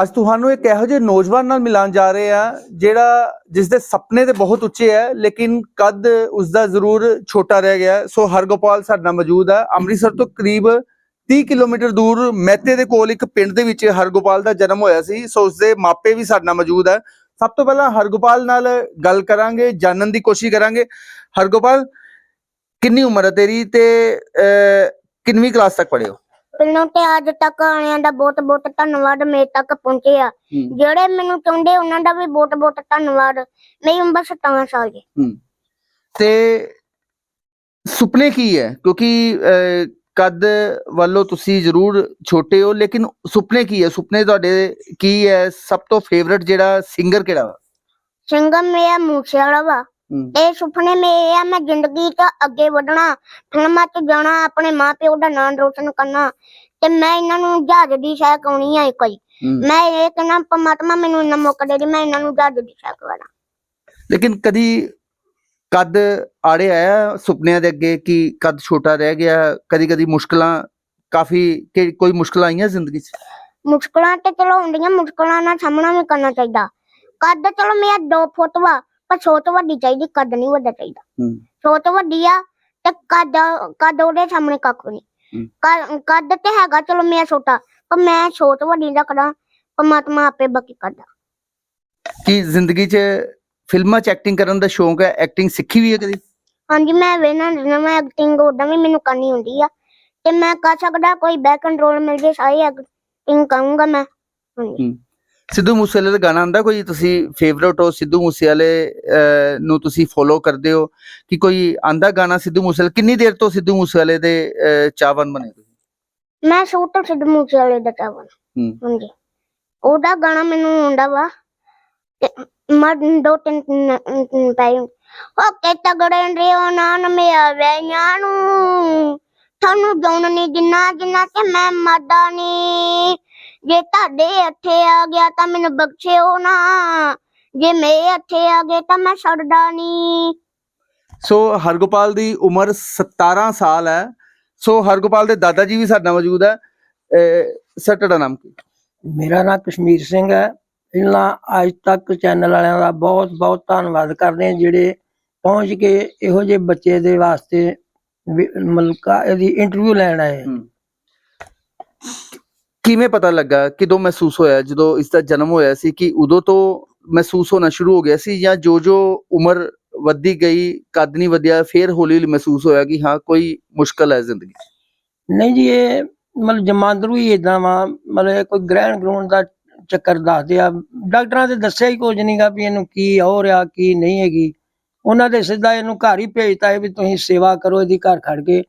ਅੱਜ ਤੁਹਾਨੂੰ ਇੱਕ ਇਹੋ ਜਿਹੇ ਨੌਜਵਾਨ ਨਾਲ ਮਿਲਾਨ ਜਾ ਰਹੇ ਆ, ਜਿਹੜਾ ਜਿਸ ਦੇ ਸੁਪਨੇ ਤੇ ਬਹੁਤ ਉੱਚੇ ਹੈ ਲੇਕਿਨ ਕੱਦ ਉਸ ਦਾ ਜ਼ਰੂਰ ਛੋਟਾ ਰਹਿ ਗਿਆ। ਸੋ ਹਰਗੋਪਾਲ ਸਾਡੇ ਨਾਲ ਮੌਜੂਦ ਹੈ ਅੰਮ੍ਰਿਤਸਰ ਤੋਂ ਕਰੀਬ 30 ਕਿਲੋਮੀਟਰ ਦੂਰ ਮਹਿਤੇ ਦੇ ਕੋਲ ਇੱਕ ਪਿੰਡ ਦੇ ਵਿੱਚ ਹਰਗੋਪਾਲ ਦਾ ਜਨਮ ਹੋਇਆ ਸੀ। ਸੋ ਉਸ ਦੇ ਮਾਪੇ ਵੀ ਸਾਡੇ ਨਾਲ ਮੌਜੂਦ ਹੈ ਸਭ ਤੋਂ ਪਹਿਲਾਂ ਹਰਗੋਪਾਲ ਨਾਲ ਗੱਲ ਕਰਾਂਗੇ, ਜਾਣਨ ਦੀ ਕੋਸ਼ਿਸ਼ ਕਰਾਂਗੇ। ਹਰਗੋਪਾਲ, ਕਿੰਨੀ ਉਮਰ ਹੈ ਤੇਰੀ ਤੇ ਕਿੰਨਵੀਂ ਕਲਾਸ ਤੱਕ ਪੜ੍ਹੇ ਹੋ? ਪਹਿਲਾਂ ਤੇ ਅੱਜ ਤੱਕ ਆਇਆਂ ਦਾ ਬਹੁਤ ਬਹੁਤ ਧੰਨਵਾਦ ਮੇਰੇ ਤੱਕ ਪਹੁੰਚੇ ਆ। ਜਿਹੜੇ ਮੈਨੂੰ ਚਾਹੁੰਦੇ ਉਹਨਾਂ ਦਾ ਵੀ ਬਹੁਤ ਬਹੁਤ ਧੰਨਵਾਦ। ਮੇਰੀ ਉਮਰ 17 ਸਾਲ ਦੀ ਤੇ ਸੁਪਨੇ ਕੀ ਹੈ? ਕਿਉਂਕਿ ਅਹ, ਕੱਦ ਵੱਲੋਂ ਤੁਸੀਂ ਜ਼ਰੂਰ ਛੋਟੇ ਹੋ ਲੇਕਿਨ ਸੁਪਨੇ ਕੀ ਹੈ? ਸੁਪਨੇ ਤੁਹਾਡੇ ਕੀ ਹੈ? ਸਭ ਤੋਂ ਫੇਵਰਿਟ ਜਿਹੜਾ ਸਿੰਗਰ ਕਿਹੜਾ ਵਾ? ਮੇਰਾ ਮੂਸੇ ਵਾਲਾ ਵਾ। ਇਹ ਸੁਪਨੇ ਮੇਰੇ ਆ ਮੈਂ ਜ਼ਿੰਦਗੀ 'ਚ ਅੱਗੇ ਵਧਣਾ ਫਿਲਮਾਂ 'ਚ ਜਾਣਾ ਆਪਣੇ ਮਾਪਿਓ ਦਾ ਨਾਮ ਰੋਸ਼ਨ ਕਰਨਾ ਤੇ ਮੈਂ ਇਹਨਾਂ ਨੂੰ ਜਹਾਜ਼ ਦੀ ਸ਼ਾਇ ਕਰਾਉਣੀ ਆ ਵਾਰੀ। ਮੈਂ ਇਹ ਕਹਿੰਦਾ ਪਰਮਾਤਮਾ ਮੈਨੂੰ ਇੰਨਾ ਮੌਕਾ ਦੇ ਦੇ ਮੈਂ ਇਹਨਾਂ ਨੂੰ ਜਹਾਜ਼ ਦੀ ਸ਼ਾਇ ਕਰਾਉਣਾ ਲੇਕਿਨ ਕਦੀ ਕੱਦ ਆੜੇ ਆਇਆ ਸੁਪਨਿਆਂ ਦੇ ਅੱਗੇ ਕਿ ਕੱਦ ਛੋਟਾ ਰਹਿ ਗਿਆ ਕਦੀ ਕਦੀ ਮੁਸ਼ਕਲਾਂ ਕਾਫੀ ਕਿ ਕੋਈ ਮੁਸ਼ਕਲਾਂ ਆਈਆਂ ਜ਼ਿੰਦਗੀ 'ਚ? ਮੁਸ਼ਕਲਾਂ ਤੇ ਚਲੋ ਹੁੰਦੀਆਂ ਮੁਸ਼ਕਲਾਂ ਨਾਲ ਸਾਹਮਣਾ ਵੀ ਕਰਨਾ ਚਾਹੀਦਾ। ਕੱਦ ਚਲੋ ਮੇਰਾ 2 ਫੁੱਟ ਵਾ ਪਰ ਸੋਚ ਵੱਡੀ ਚਾਹੀਦੀ ਕੱਦ ਨਹੀਂ ਵੱਡਾ ਚਾਹੀਦਾ। ਸੋਚ ਵੱਡੀ ਆ ਤੇ ਕੱਦ ਕੱਦ ਉਹਦੇ ਸਾਹਮਣੇ ਕੱਖ ਨਹੀਂ। ਕੱਦ ਤੇ ਹੈਗਾ ਚਲੋ ਮੇਰਾ ਛੋਟਾ ਪਰ ਮੈਂ ਸੋਚ ਵੱਡੀ ਰੱਖਦਾ ਪਰਮਾਤਮਾ ਆਪੇ ਬਾਕੀ ਕਰਦਾ। ਕੀ ਜ਼ਿੰਦਗੀ 'ਚ ਫਿਲਮਾਂ 'ਚ ਐਕਟਿੰਗ ਕਰਨ ਦਾ ਸ਼ੌਂਕ ਹੈ? ਐਕਟਿੰਗ ਸਿੱਖੀ ਵੀ ਹੈ ਕਦੀ? ਹਾਂਜੀ ਮੈਂ ਵੇਨਾ ਮੈਂ ਐਕਟਿੰਗ ਉਦਾਂ ਵੀ ਮੈਨੂੰ ਕਰਨੀ ਹੁੰਦੀ ਆ। ਤੇ ਮੈਂ ਕਰ ਸਕਦਾ ਕੋਈ ਬੈਕ ਕੰਟਰੋਲ ਮਿਲ ਜੇ ਸਾਰੀ ਐਕਟਿੰਗ ਕਰੂੰਗਾ ਮੈਂ। ਹਾਂਜੀ। ਸਿੱਧੂ ਮੂਸੇਵਾਲੇ ਦਾ ਗਾਣਾ ਆਂਦਾ ਕੋਈ ਤੁਸੀਂ ਫੇਵਰਟ ਹੋ ਸਿੱਧੂ ਮੂਸੇਵਾਲੇ ਨੂੰ ਤੁਸੀਂ ਫੋਲੋ ਕਰਦੇ ਹੋ ਕਿ ਕੋਈ ਆਂਦਾ ਗਾਣਾ ਸਿੱਧੂ ਮੂਸੇਵਾਲੇ ਕਿੰਨੀ ਦੇਰ ਤੋਂ ਸਿੱਧੂ ਮੂਸੇਵਾਲੇ ਦੇ ਅਹ, ਚਾਹਵਾਨ ਬਣੇ ਤੁਸੀਂ? ਮੈਂ ਸ਼ੂਟ ਸਿੱਧ ਮੂਸੇ ਵਾਲੇ ਦਾ ਚਾਵਲ ਹੂੰ। ਹਾਂਜੀ। ਉਹਦਾ ਗਾਣਾ ਮੈਨੂੰ ਆਉਂਦਾ ਵਾ ਮਰ ਦੋ ਤਿੰਨ ਪਾਈ ਉਹ ਕਿ ਤਗੜੇ ਰਿਓ ਨਾਨ ਮੇਰਾ ਵੈਆਂ ਨੂੰ ਤੁਹਾਨੂੰ ਜਾਣ ਨਹੀਂ ਜਿੰਨਾ ਜਿੰਨਾ ਕਿ ਮੈਂ ਮਰਦਾ ਨੀ। ਜੇ ਤੁਹਾਡੇ ਇੱਥੇ ਆ ਗਿਆ ਤਾਂ ਮੈਨੂੰ ਬਖਸ਼ਿਓ ਨਾ। ਜੇ ਮੇਰੇ ਇੱਥੇ ਆ ਗਏ ਤਾਂ ਮੈਂ ਛੱਡਦਾ ਨੀ ਸੋ ਹਰਗੋਪਾਲ ਦੀ ਉਮਰ 17 ਸਾਲ ਹੈ। ਸੋ ਹਰਗੋਪਾਲ ਦੇ ਦਾਦਾ ਜੀ ਵੀ ਸਾਡੇ ਨਾਲ ਮੌਜੂਦ ਹੈ। ਸਰ ਤੁਹਾਡਾ ਨਾਮ ਕੀ? ਮੇਰਾ ਨਾਮ ਕਸ਼ਮੀਰ ਸਿੰਘ ਹੈ। ਇਹਨਾਂ ਅੱਜ ਤੱਕ ਚੈਨਲ ਵਾਲਿਆਂ ਦਾ ਬਹੁਤ ਬਹੁਤ ਧੰਨਵਾਦ ਕਰਦੇ ਹਾਂ ਜਿਹੜੇ ਪਹੁੰਚ ਕੇ ਇਹੋ ਜਿਹੇ ਬੱਚੇ ਦੇ ਵਾਸਤੇ ਵੀ- ਮਤਲਬ ਕਾ ਇਹਦੀ ਇੰਟਰਵਿਊ ਲੈਣ ਆਏ। ਹੂੰ। ਕਿਵੇਂ ਪਤਾ ਲੱਗਾ? ਕਿਦੋਂ ਮਹਿਸੂਸ ਹੋਇਆ? ਜਦੋਂ ਇਸ ਦਾ ਜਨਮ ਹੋਇਆ ਸੀ ਕਿ ਉਦੋਂ ਤੋਂ ਮਹਿਸੂਸ ਹੋਣਾ ਸ਼ੁਰੂ ਹੋ ਗਿਆ ਸੀ ਜਾਂ ਜੋ ਜੋ ਉਮਰ ਵੱਧਦੀ ਗਈ ਕੱਦ ਨਹੀਂ ਵਧਿਆ ਫਿਰ ਹੌਲੀ ਹੌਲੀ ਮਹਿਸੂਸ ਹੋਇਆ ਕਿ ਹਾਂ ਕੋਈ ਮੁਸ਼ਕਲ ਹੈ ਜ਼ਿੰਦਗੀ ਨਹੀਂ ਜੀ ਇਹ ਮਤਲਬ ਜਮਾਂਦਰੂ ਹੀ ਇਦਾਂ ਵਾ ਮਤਲਬ ਕੋਈ ਗ੍ਰਹਿਣ ਗਰੂਣ ਦਾ ਚੱਕਰ ਦੱਸਦੇ ਆ ਡਾਕਟਰਾਂ ਤੇ ਦੱਸਿਆ ਹੀ ਕੁਝ ਨਹੀਂਗਾ ਵੀ ਇਹਨੂੰ ਕੀ ਹੋ ਰਿਹਾ ਕੀ ਨਹੀਂ ਹੈਗੀ। ਉਹਨਾਂ ਦੇ ਸਿੱਧਾ ਇਹਨੂੰ ਘਰ ਹੀ ਭੇਜਤਾ ਹੈ ਵੀ ਤੁਸੀਂ ਸੇਵਾ ਕਰੋ ਇਹਦੀ ਘਰ ਖੜ ਕੇ।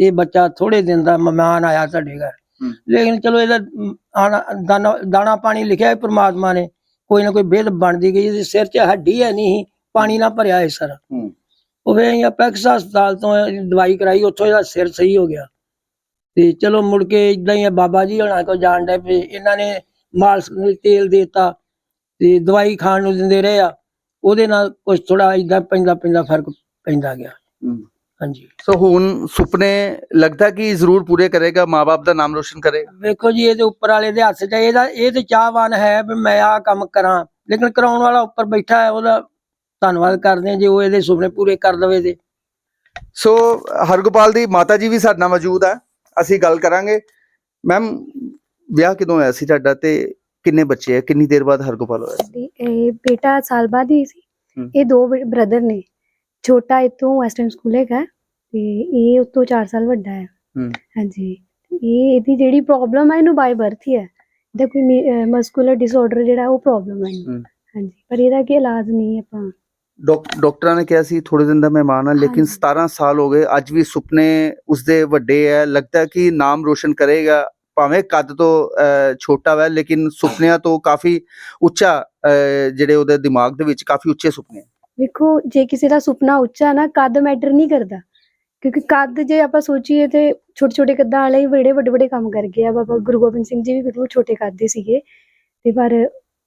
ਇਹ ਬੱਚਾ ਥੋੜੇ ਦਿਨ ਦਾ ਮਹਿਮਾਨ ਆਇਆ ਤੁਹਾਡੇ ਘਰ। ਲੇਕਿਨ ਚਲੋ ਇਹਦਾ ਆਣਾ- ਦਾਣਾ ਦਾਣਾ ਪਾਣੀ ਲਿਖਿਆ ਪ੍ਰਮਾਤਮਾ ਨੇ। ਕੋਈ ਨਾ ਕੋਈ ਬਿਰਧ ਬਣਦੀ ਗਈ ਇਹਦੇ ਸਿਰ 'ਚ ਹੱਡੀ ਹੈ ਨਹੀਂ ਪਾਣੀ ਨਾਲ ਭਰਿਆ ਹੈ ਸਰ। ਉਹ ਅਸੀਂ ਅਪੈਕਸ ਹਸਪਤਾਲ ਤੋਂ ਦਵਾਈ ਕਰਾਈ ਉੱਥੋਂ ਇਹਦਾ ਸਿਰ ਸਹੀ ਹੋ ਗਿਆ। ਤੇ ਚਲੋ ਮੁੜ ਕੇ ਇਦਾਂ ਹੀ ਆ ਬਾਬਾ ਜੀ ਹੋਣਾ ਕੋ ਜਾਣ ਡੇ ਪਏ ਇਹਨਾਂ ਨੇ ਮਾਲਸ਼ ਨੂੰ ਤੇਲ ਦੇਤਾ ਤੇ ਦਵਾਈ ਖਾਣ ਨੂੰ ਦਿੰਦੇ ਰਹੇ ਆ। ਉਹਦੇ ਨਾਲ ਕੁਝ ਥੋੜਾ ਇਦਾਂ ਪੈਂਦਾ ਪੈਂਦਾ ਫ਼ਰਕ ਪੈਂਦਾ ਗਿਆ। ਹੂੰ। ਹਾਂਜੀ। ਸੋ ਹੁਣ ਸੁਪਨੇ ਲੱਗਦਾ ਕਿ ਜ਼ਰੂਰ ਪੂਰੇ ਕਰੇਗਾ ਮਾਪੇ ਦਾ ਨਾਮ ਰੋਸ਼ਨ ਕਰੇਗਾ ਵੇਖੋ ਜੀ ਇਹਦੇ ਉੱਪਰ ਵਾਲੇ ਦੇ ਹੱਥ 'ਚ ਹੈ, ਇਹਦਾ ਇਹ ਤੇ ਚਾਹਵਾਨ ਹੈ ਵੀ ਮੈਂ ਆਹ ਕੰਮ ਕਰਾਂ। ਲੇਕਿਨ ਕਰਾਉਣ ਵਾਲਾ ਉੱਪਰ ਬੈਠਾ ਹੈ ਉਹਦਾ ਧੰਨਵਾਦ ਕਰਦੇ ਹਾਂ ਜੇ ਉਹ ਇਹਦੇ ਸੁਪਨੇ ਪੂਰੇ ਕਰ ਦਵੇ ਤੇ। ਸੋ ਹਰਗੋਪਾਲ ਦੀ ਮਾਤਾ ਜੀ ਵੀ ਸਾਡੇ ਨਾਲ ਮੌਜੂਦ ਆ। ਅਸੀਂ ਗੱਲ ਕਰਾਂਗੇ। ਮੈਮ ਵਿਆਹ ਕਦੋਂ ਹੋਇਆ ਸੀ ਤੁਹਾਡਾ ਤੇ ਕਿੰਨੇ ਬੱਚੇ ਆ? ਕਿੰਨੀ ਦੇਰ ਬਾਅਦ ਹਰਗੋਪਾਲ ਹੋਇਆ ਸੀ? ਤੇ ਇਹ ਬੇਟਾ ਸਾਲ ਬਾਅਦ ਹੀ ਸੀ। ਹਮ। ਇਹ ਦੋ ਬ੍ਰਦਰ ਨੇ। ਛੋਟਾ ਇਤੋਂ ਵੈਸਟਰਨ ਸਕੂਲ ਹੈਗਾ ਤੇ ਇਹ ਉਸ ਤੋਂ 4 ਸਾਲ ਵੱਡਾ ਹੈ। ਹਾਂਜੀ ਇਹ ਇਹਦੀ ਜਿਹੜੀ ਪ੍ਰੋਬਲਮ ਹੈ ਇਹਨੂੰ ਬਾਈ ਬਰਥ ਹੀ ਹੈ ਇਹਦਾ ਕੋਈ ਮਸਕੂਲਰ ਡਿਸਆਰਡਰ ਜਿਹੜਾ ਉਹ ਪ੍ਰੋਬਲਮ ਹੈ। ਹਾਂਜੀ ਪਰ ਇਹਦਾ ਕੀ ਇਲਾਜ ਨਹੀਂ ਆਪਾਂ ਡਾਕ- ਡਾਕਟਰਾਂ ਨੇ ਕਿਹਾ ਸੀ ਥੋੜੇ ਦਿਨ ਦਾ ਮਹਿਮਾਨ ਆ ਲੇਕਿਨ ਹਾਂਜੀ। 17 ਸਾਲ ਹੋ ਗਏ ਅੱਜ ਵੀ ਸੁਪਨੇ ਉਸਦੇ ਵੱਡੇ ਆ ਲੱਗਦਾ ਕਿ ਨਾਮ ਰੋਸ਼ਨ ਕਰੇਗਾ ਭਾਵੇਂ ਕੱਦ ਤੋਂ ਛੋਟਾ ਵਾ ਲੇਕਿਨ ਸੁਪਨਿਆਂ ਤੋਂ ਕਾਫੀ ਉੱਚਾ ਜਿਹੜੇ ਉਹਦੇ ਦਿਮਾਗ ਦੇ ਵਿੱਚ ਕਾਫੀ ਉੱਚੇ ਸੁਪਨੇ ਆ। ਵੇਖੋ, ਜੇ ਕਿਸੇ ਦਾ ਸੁਪਨਾ ਉੱਚਾ ਨਾ, ਕੱਦ ਮੈਟਰ ਨਹੀਂ ਕਰਦਾ। ਕਿਉਂਕਿ ਕੱਦ ਜੇ ਆਪਾਂ ਸੋਚੀਏ ਤੇ ਛੋਟੇ ਛੋਟੇ ਕੱਦਾਂ ਵਾਲੇ ਹੀ ਬੜੇ ਵੱਡੇ ਵੱਡੇ ਕੰਮ ਕਰ ਗਏ ਆ। ਬਾਬਾ ਗੁਰੂ ਗੋਬਿੰਦ ਸਿੰਘ ਜੀ ਵੀ ਬਿਲਕੁਲ ਛੋਟੇ ਕੱਦ ਦੇ ਸੀਗੇ। ਤੇ ਪਰ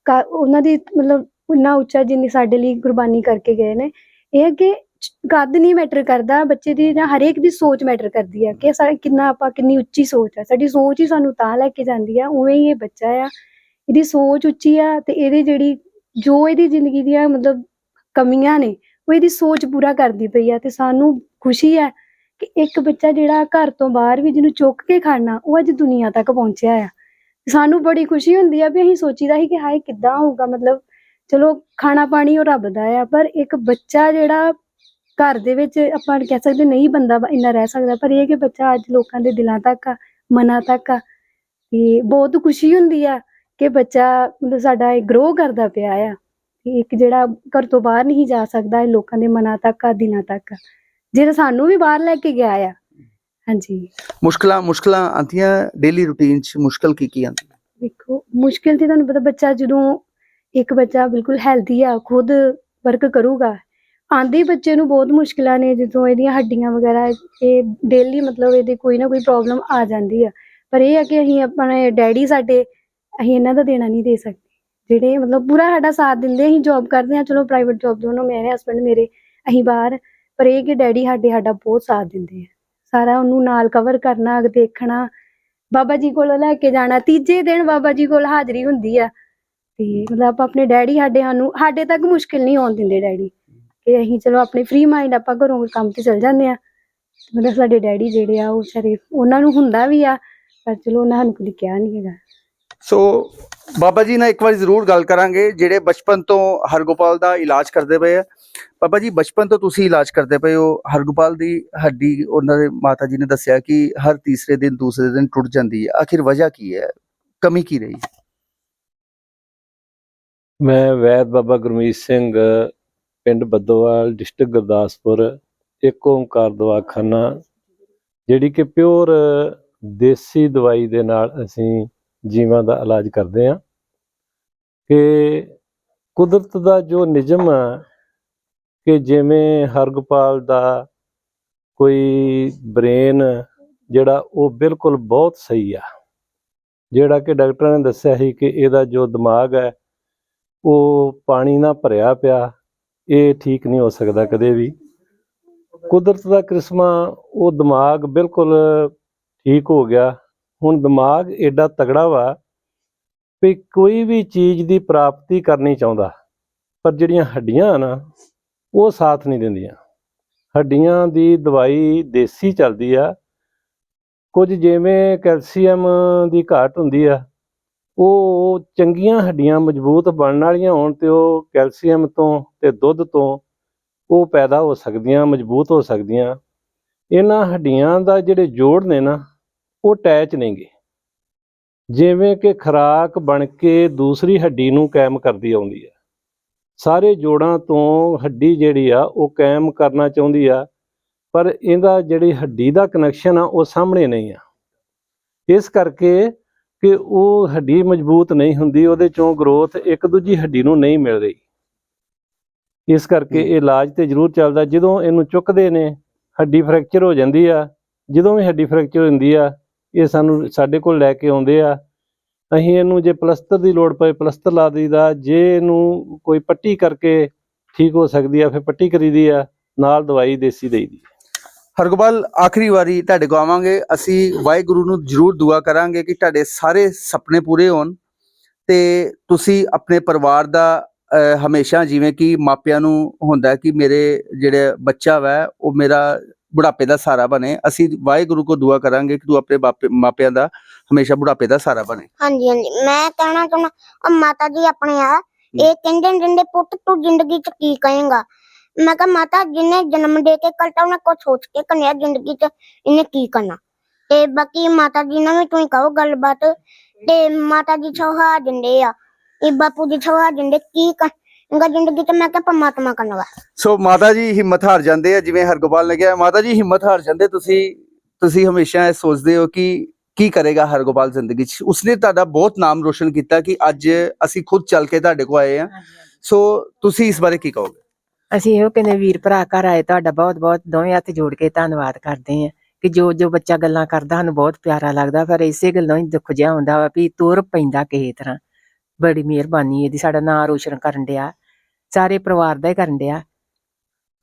ਉਹਨਾਂ ਦੀ ਮਤਲਬ ਇੰਨਾ ਉੱਚਾ ਜਿੰਨੀ ਸਾਡੇ ਲਈ ਕੁਰਬਾਨੀ ਕਰਕੇ ਗਏ ਨੇ, ਇਹ ਕਿ ਕੱਦ ਨਹੀਂ ਮੈਟਰ ਕਰਦਾ, ਬੱਚੇ ਦੀ ਜਾਂ ਹਰੇਕ ਦੀ ਸੋਚ ਮੈਟਰ ਕਰਦੀ ਆ ਕਿ ਸਾ, ਕਿੰਨਾ ਆਪਾਂ ਕਿੰਨੀ ਉੱਚੀ ਸੋਚ ਆ। ਸਾਡੀ ਸੋਚ ਹੀ ਸਾਨੂੰ ਤਾਂ ਲੈ ਕੇ ਜਾਂਦੀ ਆ, ਉਵੇਂ ਹੀ ਇਹ ਬੱਚਾ ਆ। ਇਹਦੀ ਸੋਚ ਉੱਚੀ ਆ ਤੇ ਇਹਦੀ ਜਿਹੜੀ, ਜੋ ਇਹਦੀ ਜ਼ਿੰਦਗੀ ਦੀਆਂ ਮਤਲਬ ਕਮੀਆਂ ਨੇ, ਉਹ ਇਹਦੀ ਸੋਚ ਪੂਰਾ ਕਰਦੀ ਪਈ ਆ ਤੇ ਸਾਨੂੰ ਖੁਸ਼ੀ ਹੈ ਕਿ ਇੱਕ ਬੱਚਾ ਜਿਹੜਾ ਘਰ ਤੋਂ ਬਾਹਰ ਵੀ ਜਿਹਨੂੰ ਚੁੱਕ ਕੇ ਖਾਣਾ, ਉਹ ਅੱਜ ਦੁਨੀਆ ਤੱਕ ਪਹੁੰਚਿਆ ਆ। ਸਾਨੂੰ ਬੜੀ ਖੁਸ਼ੀ ਹੁੰਦੀ ਆ ਵੀ ਅਸੀਂ ਸੋਚੀਦਾ ਸੀ ਕਿ ਹਾਏ ਕਿੱਦਾਂ ਹੋਊਗਾ, ਮਤਲਬ ਚਲੋ ਖਾਣਾ ਪਾਣੀ ਉਹ ਰੱਬ ਦਾ ਆ, ਪਰ ਇੱਕ ਬੱਚਾ ਜਿਹੜਾ ਘਰ ਦੇ ਵਿੱਚ ਆਪਾਂ ਕਹਿ ਸਕਦੇ ਨਹੀਂ ਬੰਦਾ ਇੰਨਾ ਰਹਿ ਸਕਦਾ, ਪਰ ਇਹ ਕਿ ਬੱਚਾ ਅੱਜ ਲੋਕਾਂ ਦੇ ਦਿਲਾਂ ਤੱਕ ਆ, ਮਨਾਂ ਤੱਕ ਆ, ਤੇ ਬਹੁਤ ਖੁਸ਼ੀ ਹੁੰਦੀ ਆ ਕਿ ਬੱਚਾ ਮਤਲਬ ਸਾਡਾ ਇਹ ਗਰੋ ਕਰਦਾ ਪਿਆ ਆ। ਤੇ ਇੱਕ ਜਿਹੜਾ ਘਰ ਤੋਂ ਬਾਹਰ ਨਹੀਂ ਜਾ ਸਕਦਾ ਇਹ ਲੋਕਾਂ ਦੇ ਮਨਾਂ ਤੱਕ ਆ ਦਿਲਾਂ ਤੱਕ ਜਿਹੜਾ ਸਾਨੂੰ ਵੀ ਬਾਹਰ ਲੈ ਕੇ ਗਿਆ ਆ। ਹਾਂਜੀ। ਮੁਸ਼ਕਲਾਂ ਮੁਸ਼ਕਲਾਂ ਆਉਂਦੀਆਂ ਡੇਲੀ ਰੂਟੀਨ 'ਚ ਮੁਸ਼ਕਲ ਕੀ ਕੀ ਆਉਂਦੀ? ਦੇਖੋ ਮੁਸ਼ਕਿਲ ਤੇ ਤੁਹਾਨੂੰ ਪਤਾ ਬੱਚਾ ਜਦੋਂ ਇੱਕ ਬੱਚਾ ਬਿਲਕੁਲ ਹੈਲਦੀ ਆ ਖੁਦ ਵਰਕ ਕਰੂਗਾ ਆਂਦੇ ਬੱਚੇ ਨੂੰ ਬਹੁਤ ਮੁਸ਼ਕਿਲਾਂ ਨੇ ਜਦੋਂ ਇਹਦੀਆਂ ਹੱਡੀਆਂ ਵਗੈਰਾ ਇਹ ਡੇਲੀ ਮਤਲਬ ਇਹਦੇ ਕੋਈ ਨਾ ਕੋਈ ਪ੍ਰੋਬਲਮ ਆ ਜਾਂਦੀ ਆ। ਪਰ ਇਹ ਆ ਕਿ ਅਸੀਂ ਆਪਣੇ ਡੈਡੀ ਸਾਡੇ ਅਸੀਂ ਇਹਨਾਂ ਦਾ ਦੇਣਾ ਨਹੀਂ ਦੇ ਸਕਦੇ। ਜਿਹੜੇ ਮਤਲਬ ਪੂਰਾ ਸਾਡਾ ਸਾਥ ਦਿੰਦੇ, ਅਸੀਂ ਜੌਬ ਕਰਦੇ ਹਾਂ, ਚਲੋ ਪ੍ਰਾਈਵੇਟ ਜੌਬ ਦੋਨੋਂ ਮੇਰੇ ਹਸਬੰਡ ਮੇਰੇ, ਅਸੀਂ ਬਾਹਰ, ਪਰ ਇਹ ਕਿ ਡੈਡੀ ਸਾਡੇ ਸਾਡਾ ਬਹੁਤ ਸਾਥ ਦਿੰਦੇ ਆ। ਸਾਰਾ ਉਹਨੂੰ ਨਾਲ ਕਵਰ ਕਰਨਾ, ਦੇਖਣਾ, ਬਾਬਾ ਜੀ ਕੋਲ ਲੈ ਕੇ ਜਾਣਾ, ਤੀਜੇ ਦਿਨ ਬਾਬਾ ਜੀ ਕੋਲ ਹਾਜ਼ਰੀ ਹੁੰਦੀ ਆ। ਤੇ ਮਤਲਬ ਆਪਣੇ ਡੈਡੀ ਸਾਡੇ ਸਾਨੂੰ, ਸਾਡੇ ਤੱਕ ਮੁਸ਼ਕਿਲ ਨਹੀਂ ਆਉਣ ਦਿੰਦੇ ਡੈਡੀ। ਕਿ ਅਸੀਂ ਚਲੋ ਆਪਣੇ ਫ੍ਰੀ ਮਾਈਂਡ ਆਪਾਂ ਘਰੋਂ ਕੰਮ ਤੇ ਚਲ ਜਾਂਦੇ ਆ ਮਤਲਬ ਸਾਡੇ ਡੈਡੀ ਜਿਹੜੇ ਆ, ਉਹ ਸਾਰੇ ਉਹਨਾਂ ਨੂੰ ਹੁੰਦਾ ਵੀ ਆ, ਪਰ ਚਲੋ ਉਹਨਾਂ ਸਾਨੂੰ ਕਦੀ ਕਿਹਾ ਨਹੀਂ ਹੈਗਾ। ਸੋ ਬਾਬਾ ਜੀ ਨਾਲ ਇੱਕ ਵਾਰ ਜ਼ਰੂਰ ਗੱਲ ਕਰਾਂਗੇ, ਜਿਹੜੇ ਬਚਪਨ ਤੋਂ ਹਰਗੋਪਾਲ ਦਾ ਇਲਾਜ ਕਰਦੇ ਪਏ ਆ। ਬਾਬਾ ਜੀ, ਬਚਪਨ ਤੋਂ ਤੁਸੀਂ ਇਲਾਜ ਕਰਦੇ ਪਏ ਹੋ। ਹਰਗੋਪਾਲ ਦੀ ਹੱਡੀ, ਉਹਨਾਂ ਦੇ ਮਾਤਾ ਜੀ ਨੇ ਦੱਸਿਆ ਕਿ ਹਰ ਤੀਸਰੇ ਦਿਨ, ਦੂਸਰੇ ਦਿਨ ਟੁੱਟ ਜਾਂਦੀ ਹੈ। ਆਖਿਰ ਵਜ੍ਹਾ ਕੀ ਹੈ? ਕਮੀ ਕੀ ਰਹੀ? ਮੈਂ ਵੈਦ ਬਾਬਾ ਗੁਰਮੀਤ ਸਿੰਘ, ਪਿੰਡ ਬੱਦੋਵਾਲ, ਡਿਸਟ੍ਰਿਕਟ ਗੁਰਦਾਸਪੁਰ, ਇੱਕ ਓਂਕਾਰ ਦਵਾਖਾਨਾ, ਜਿਹੜੀ ਕਿ ਪਿਓਰ ਦੇਸੀ ਦਵਾਈ ਦੇ ਨਾਲ ਅਸੀਂ ਜੀਵਾਂ ਦਾ ਇਲਾਜ ਕਰਦੇ ਹਾਂ। ਕਿ ਕੁਦਰਤ ਦਾ ਜੋ ਨਿਯਮ ਆ, ਕਿ ਜਿਵੇਂ ਹਰਗਪਾਲ ਦਾ ਕੋਈ ਬ੍ਰੇਨ ਜਿਹੜਾ ਉਹ ਬਿਲਕੁਲ ਬਹੁਤ ਸਹੀ ਆ। ਜਿਹੜਾ ਕਿ ਡਾਕਟਰਾਂ ਨੇ ਦੱਸਿਆ ਸੀ ਕਿ ਇਹਦਾ ਜੋ ਦਿਮਾਗ ਹੈ, ਉਹ ਪਾਣੀ ਨਾਲ ਭਰਿਆ ਪਿਆ, ਇਹ ਠੀਕ ਨਹੀਂ ਹੋ ਸਕਦਾ ਕਦੇ ਵੀ। ਕੁਦਰਤ ਦਾ ਕ੍ਰਿਸ਼ਮਾ, ਉਹ ਦਿਮਾਗ ਬਿਲਕੁਲ ਠੀਕ ਹੋ ਗਿਆ। ਹੁਣ ਦਿਮਾਗ ਐਡਾ ਤਗੜਾ ਵਾ ਵੀ ਕੋਈ ਵੀ ਚੀਜ਼ ਦੀ ਪ੍ਰਾਪਤੀ ਕਰਨੀ ਚਾਹੁੰਦਾ, ਪਰ ਜਿਹੜੀਆਂ ਹੱਡੀਆਂ ਆ ਨਾ, ਉਹ ਸਾਥ ਨਹੀਂ ਦਿੰਦੀਆਂ। ਹੱਡੀਆਂ ਦੀ ਦਵਾਈ ਦੇਸੀ ਚੱਲਦੀ ਆ। ਕੁਝ ਜਿਵੇਂ ਕੈਲਸ਼ੀਅਮ ਦੀ ਘਾਟ ਹੁੰਦੀ ਆ, ਉਹ ਚੰਗੀਆਂ ਹੱਡੀਆਂ ਮਜ਼ਬੂਤ ਬਣਨ ਵਾਲੀਆਂ ਹੋਣ ਤੇ ਉਹ ਕੈਲਸ਼ੀਅਮ ਤੋਂ ਤੇ ਦੁੱਧ ਤੋਂ ਉਹ ਪੈਦਾ ਹੋ ਸਕਦੀਆਂ, ਮਜ਼ਬੂਤ ਹੋ ਸਕਦੀਆਂ। ਇਹਨਾਂ ਹੱਡੀਆਂ ਦਾ ਜਿਹੜੇ ਜੋੜ ਨੇ ਨਾ ਉਹ ਅਟੈਚ ਨਹੀਂਗੇ ਜਿਵੇਂ ਕਿ ਖਰਾਕ ਬਣ ਕੇ ਦੂਸਰੀ ਹੱਡੀ ਨੂੰ ਕਾਇਮ ਕਰਦੀ ਆਉਂਦੀ ਹੈ ਸਾਰੇ ਜੋੜਾਂ ਤੋਂ ਹੱਡੀ ਜਿਹੜੀ ਆ, ਉਹ ਕਾਇਮ ਕਰਨਾ ਚਾਹੁੰਦੀ ਆ, ਪਰ ਇਹਦਾ ਜਿਹੜੀ ਹੱਡੀ ਦਾ ਕਨੈਕਸ਼ਨ ਆ, ਉਹ ਸਾਹਮਣੇ ਨਹੀਂ ਆ। ਇਸ ਕਰਕੇ ਕਿ ਉਹ ਹੱਡੀ ਮਜ਼ਬੂਤ ਨਹੀਂ ਹੁੰਦੀ, ਉਹਦੇ ਚੋਂ ਗਰੋਥ ਇੱਕ ਦੂਜੀ ਹੱਡੀ ਨੂੰ ਨਹੀਂ ਮਿਲ ਰਹੀ। ਇਸ ਕਰਕੇ ਇਹ ਇਲਾਜ ਤੇ ਜ਼ਰੂਰ ਚੱਲਦਾ। ਜਦੋਂ ਇਹਨੂੰ ਚੁੱਕਦੇ ਨੇ, ਹੱਡੀ ਫ੍ਰੈਕਚਰ ਹੋ ਜਾਂਦੀ ਆ। ਜਦੋਂ ਵੀ ਹੱਡੀ ਫ੍ਰੈਕਚਰ ਹੁੰਦੀ ਆ ਇਹ ਸਾਨੂੰ ਸਾਡੇ ਕੋਲ ਲੈ ਕੇ ਆਉਂਦੇ ਆ। ਅਸੀਂ ਇਹਨੂੰ ਜੇ ਪਲਸਤਰ ਦੀ ਲੋੜ ਪਏ ਪਲਸਤਰ ਲਾ ਦਈਦਾ। ਜੇ ਇਹਨੂੰ ਕੋਈ ਪੱਟੀ ਕਰਕੇ ਠੀਕ ਹੋ ਸਕਦੀ ਆ ਫਿਰ ਪੱਟੀ ਕਰੀਦੀ ਆ ਨਾਲ ਦਵਾਈ ਦੇਸੀ ਦੇਈਦੀ ਆ। ਹਰਗੋਪਾਲ ਆਖਰੀ ਵਾਰੀ ਤੁਹਾਡੇ ਕੋ ਆਵਾਂਗੇ। ਅਸੀਂ ਵਾਹਿਗੁਰੂ ਨੂੰ ਜ਼ਰੂਰ ਦੁਆ ਕਰਾਂਗੇ ਕਿ ਤੁਹਾਡੇ ਸਾਰੇ ਸੁਪਨੇ ਪੂਰੇ ਹੋਣ ਤੇ ਤੁਸੀਂ ਆਪਣੇ ਪਰਿਵਾਰ ਦਾ ਅਹ, ਹਮੇਸ਼ਾ ਜਿਵੇਂ ਕਿ ਮਾਪਿਆਂ ਨੂੰ ਹੁੰਦਾ ਕਿ ਮੇਰੇ ਜਿਹੜੇ ਬੱਚਾ ਵੈ ਉਹ ਮੇਰਾ ਬੁਢਾਪੇ ਦਾ ਸਹਾਰਾ ਬਣੇ। ਅਸੀਂ ਵਾਹਿਗੁਰੂ ਕੋ ਦੁਆ ਕਰਾਂਗੇ ਕਿ ਤੂੰ ਆਪਣੇ ਬਾਪੇ- ਮਾਪਿਆਂ ਦਾ ਹਮੇਸ਼ਾ ਬੁਢਾਪੇ ਦਾ ਸਹਾਰਾ ਬਣੇ। ਹਾਂਜੀ ਹਾਂਜੀ। ਮੈਂ ਕਹਿਣਾ ਚਾਹੁੰਦਾ ਉਹ ਮਾਤਾ ਜੀ ਆਪਣੇ ਆ ਇਹ ਕਹਿੰਦੇ ਜਿੰਦੇ ਪੁੱਤ ਤੂੰ ਜ਼ਿੰਦਗੀ ਚ ਕੀ ਕਹੇਂਗਾ? ਮੈਂ ਕਿਹਾ ਮਾਤਾ ਜਿਹਨੇ ਜਨਮ ਦੇ ਕੇ ਕਲਟਾ ਉਹਨੇ ਕੁਛ ਸੋਚ ਕੇ ਕਨਿਆ ਜ਼ਿੰਦਗੀ ਚ ਇਹਨੇ ਕੀ ਕਰਨਾ? ਤੇ ਬਾਕੀ ਮਾਤਾ ਜੀ ਨਾਲ ਵੀ ਤੁਸੀਂ ਕਹੋ ਗੱਲਬਾਤ ਤੇ ਮਾਤਾ ਜੀ ਛੋਹਾ ਦਿੰਦੇ ਆ। ਇਹ ਬਾਪੂ ਜੀ ਛੋਹਾ ਦਿੰਦੇ ਕੀ ਕਹਾਂਗਾ ਜ਼ਿੰਦਗੀ ਚ ਮੈਂ ਕਿਹਾ ਪਰਮਾਤਮਾ ਕਰਨਗਾ ਸੋ ਮਾਤਾ ਜੀ ਹਿੰਮਤ ਹਾਰ ਜਾਂਦੇ ਆ ਜਿਵੇਂ ਹਰਗੋਪਾਲ ਨੇ ਕਿਹਾ ਮਾਤਾ ਜੀ ਹਿੰਮਤ ਹਾਰ ਜਾਂਦੇ ਤੁਸੀਂ ਤੁਸੀਂ ਹਮੇਸ਼ਾ ਇਹ ਸੋਚਦੇ ਹੋ ਕਿ ਕੀ ਕਰੇਗਾ ਹਰਗੋਪਾਲ ਜ਼ਿੰਦਗੀ 'ਚ ਉਸਨੇ ਤੁਹਾਡਾ ਬਹੁਤ ਨਾਮ ਰੋਸ਼ਨ ਕੀਤਾ ਕਿ ਅੱਜ ਅਸੀਂ ਖੁਦ ਚੱਲ ਕੇ ਤੁਹਾਡੇ ਕੋਲ ਆਏ ਆ ਸੋ ਤੁਸੀਂ ਇਸ ਬਾਰੇ ਕੀ ਕਹੋਗੇ ਅਸੀਂ ਇਹੋ ਕਹਿੰਦੇ ਵੀਰ ਭਰਾ ਘਰ ਆਏ ਤੁਹਾਡਾ ਬਹੁਤ ਬਹੁਤ ਦੋਵੇਂ ਹੱਥ ਜੋੜ ਕੇ ਧੰਨਵਾਦ ਕਰਦੇ ਹਾਂ ਕਿ ਜੋ ਜੋ ਬੱਚਾ ਗੱਲਾਂ ਕਰਦਾ ਸਾਨੂੰ ਬਹੁਤ ਪਿਆਰਾ ਲੱਗਦਾ ਪਰ ਇਸੇ ਗੱਲੋਂ ਹੀ ਦੁੱਖ ਜਿਹਾ ਹੁੰਦਾ ਵਾ ਵੀ ਤੁਰ ਪੈਂਦਾ ਕਿਸੇ ਤਰ੍ਹਾਂ ਬੜੀ ਮਿਹਰਬਾਨੀ ਇਹਦੀ ਸਾਡਾ ਨਾਂ ਰੋਸ਼ਨ ਕਰਨ ਡਿਆ ਸਾਰੇ ਪਰਿਵਾਰ ਦਾ ਹੀ ਕਰਨ ਡਿਆ।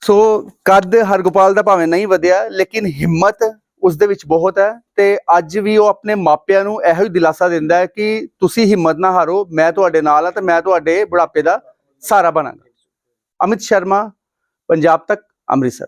ਸੋ ਕੱਦ ਹਰਗੋਪਾਲ ਦਾ ਭਾਵੇਂ ਨਹੀਂ ਵਧਿਆ, ਲੇਕਿਨ ਹਿੰਮਤ ਉਸ ਦੇ ਵਿੱਚ ਬਹੁਤ ਹੈ ਤੇ ਅੱਜ ਵੀ ਉਹ ਆਪਣੇ ਮਾਪਿਆਂ ਨੂੰ ਇਹੋ ਹੀ ਦਿਲਾਸਾ ਦਿੰਦਾ ਹੈ ਕਿ ਤੁਸੀਂ ਹਿੰਮਤ ਨਾ ਹਾਰੋ, ਮੈਂ ਤੁਹਾਡੇ ਨਾਲ ਹਾਂ ਤੇ ਮੈਂ ਤੁਹਾਡੇ ਬੁਢਾਪੇ ਦਾ ਸਹਾਰਾ ਬਣਾਂਗਾ। ਅਮਿਤ ਸ਼ਰਮਾ, ਪੰਜਾਬ ਤੱਕ, ਅੰਮ੍ਰਿਤਸਰ।